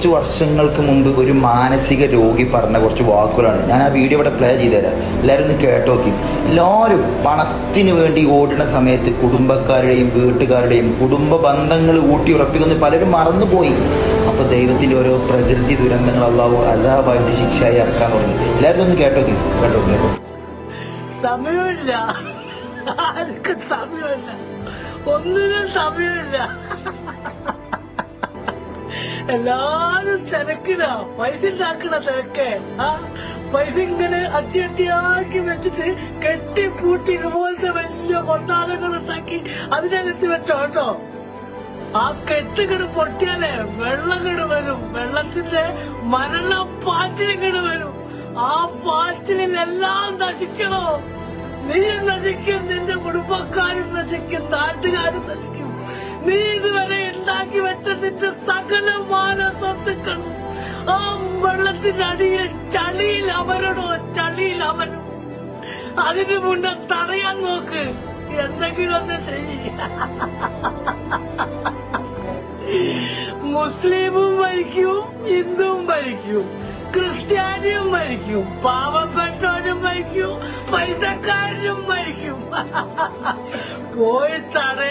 കുറച്ച് വർഷങ്ങൾക്ക് മുമ്പ് ഒരു മാനസിക രോഗി പറഞ്ഞ കുറച്ച് വാക്കുകളാണ്. ഞാൻ ആ വീഡിയോ ഇവിടെ പ്ലേ ചെയ്തുതരാം. എല്ലാവരും ഒന്ന് കേട്ടോക്കി. എല്ലാവരും പണത്തിന് വേണ്ടി ഓടുന്ന സമയത്ത് കുടുംബക്കാരുടെയും വീട്ടുകാരുടെയും കുടുംബ ബന്ധങ്ങൾ ഊട്ടി ഉറപ്പിക്കുന്ന. പലരും മറന്നുപോയി. അപ്പൊ ദൈവത്തിന്റെ ഓരോ പ്രകൃതി ദുരന്തങ്ങൾ അള്ളാഹു അതാവായിട്ട് ശിക്ഷയായി ഇറക്കാൻ തുടങ്ങി. എല്ലാവരും ഒന്ന് കേട്ടോക്കി. കേട്ടോ കേട്ടോ സമയമില്ല. സമയമില്ല. ഒന്നിനും സമയമില്ല. എല്ലാരും തിരക്കിടാ. പൈസ ഉണ്ടാക്കണ തിരക്ക്. ആ പൈസ ഇങ്ങനെ അട്ടി വെച്ചിട്ട് കെട്ടി പൂട്ടി ഇതുപോലത്തെ വലിയ കൊട്ടാരങ്ങൾ ഉണ്ടാക്കി അതിനകത്ത് വെച്ചോട്ടോ ആ കെട്ടുകട് പൊട്ടിയാലേ വെള്ളം വെള്ളങ്ങട് വരും. വെള്ളത്തിന്റെ മരണ പാച്ചിലിങ്ങട് വരും. ആ പാച്ചിലെല്ലാം നശിക്കണോ? നീ നശിക്കും നിന്റെ കുടുംബക്കാരും നശിക്കും നാട്ടുകാരും നശിക്കും. നീ ഇതുവരെ ഉണ്ടാക്കി വെച്ച നിന്റെ സകലമാന സ്വത്തുക്കളും ആ വെള്ളത്തിനടിയ ചളിയിൽ അവരടോ ചളിയിൽ അമരും അതിനു മുന്നേ തടയാൻ നോക്ക്. എന്തെങ്കിലും ചെയ്യ. മുസ്ലിമും മരിക്കും ഹിന്ദുവും മരിക്കും ക്രിസ്ത്യാനിയും മരിക്കും പാവപ്പെട്ടവരും മരിക്കും പൈസക്കാരനും മരിക്കും. പോയി തടയണോ